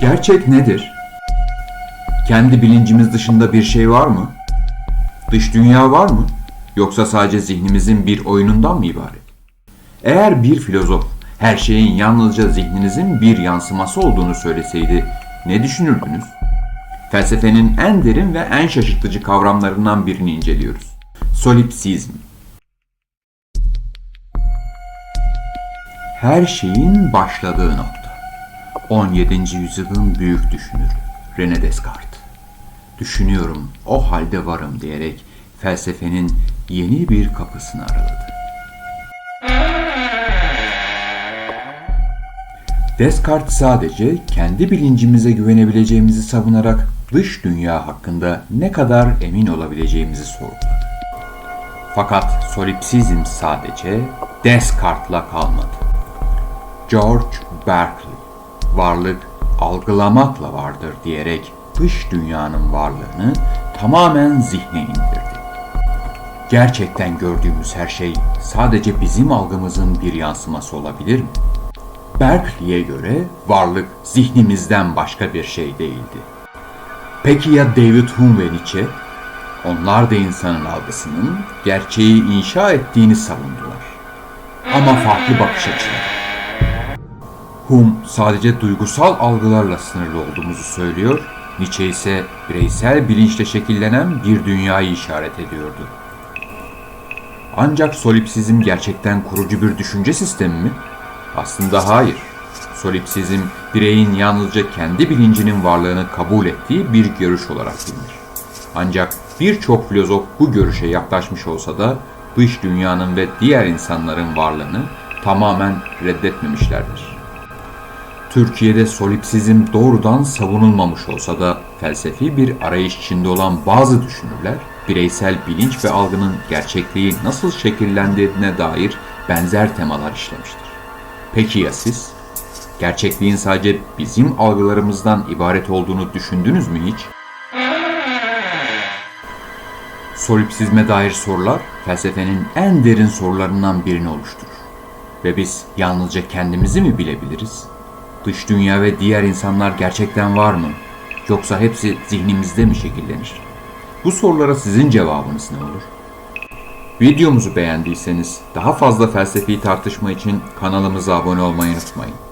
Gerçek nedir? Kendi bilincimiz dışında bir şey var mı? Dış dünya var mı? Yoksa sadece zihnimizin bir oyunundan mı ibaret? Eğer bir filozof her şeyin yalnızca zihninizin bir yansıması olduğunu söyleseydi ne düşünürdünüz? Felsefenin en derin ve en şaşırtıcı kavramlarından birini inceliyoruz. Solipsizm. Her şeyin başladığı nokta. 17. yüzyılın büyük düşünürü René Descartes. Düşünüyorum, o halde varım diyerek felsefenin yeni bir kapısını araladı. Descartes sadece kendi bilincimize güvenebileceğimizi savunarak dış dünya hakkında ne kadar emin olabileceğimizi sorguladı. Fakat solipsizm sadece Descartes'la kalmadı. George Berkeley, varlık algılamakla vardır diyerek dış dünyanın varlığını tamamen zihne indirdi. Gerçekten gördüğümüz her şey sadece bizim algımızın bir yansıması olabilir mi? Berkeley'e göre varlık zihnimizden başka bir şey değildi. Peki ya David Hume ve Nietzsche? Onlar da insanın algısının gerçeği inşa ettiğini savundular. Ama farklı bakış açıları. Hume sadece duygusal algılarla sınırlı olduğumuzu söylüyor, Nietzsche ise bireysel bilinçle şekillenen bir dünyayı işaret ediyordu. Ancak solipsizm gerçekten kurucu bir düşünce sistemi mi? Aslında hayır. Solipsizm, bireyin yalnızca kendi bilincinin varlığını kabul ettiği bir görüş olarak bilinir. Ancak birçok filozof bu görüşe yaklaşmış olsa da dış dünyanın ve diğer insanların varlığını tamamen reddetmemişlerdir. Türkiye'de solipsizm doğrudan savunulmamış olsa da felsefi bir arayış içinde olan bazı düşünürler, bireysel bilinç ve algının gerçekliği nasıl şekillendirdiğine dair benzer temalar işlemiştir. Peki ya siz? Gerçekliğin sadece bizim algılarımızdan ibaret olduğunu düşündünüz mü hiç? Solipsizme dair sorular felsefenin en derin sorularından birini oluşturur. Ve biz yalnızca kendimizi mi bilebiliriz? Dış dünya ve diğer insanlar gerçekten var mı? Yoksa hepsi zihnimizde mi şekillenir? Bu sorulara sizin cevabınız ne olur? Videomuzu beğendiyseniz daha fazla felsefi tartışma için kanalımıza abone olmayı unutmayın.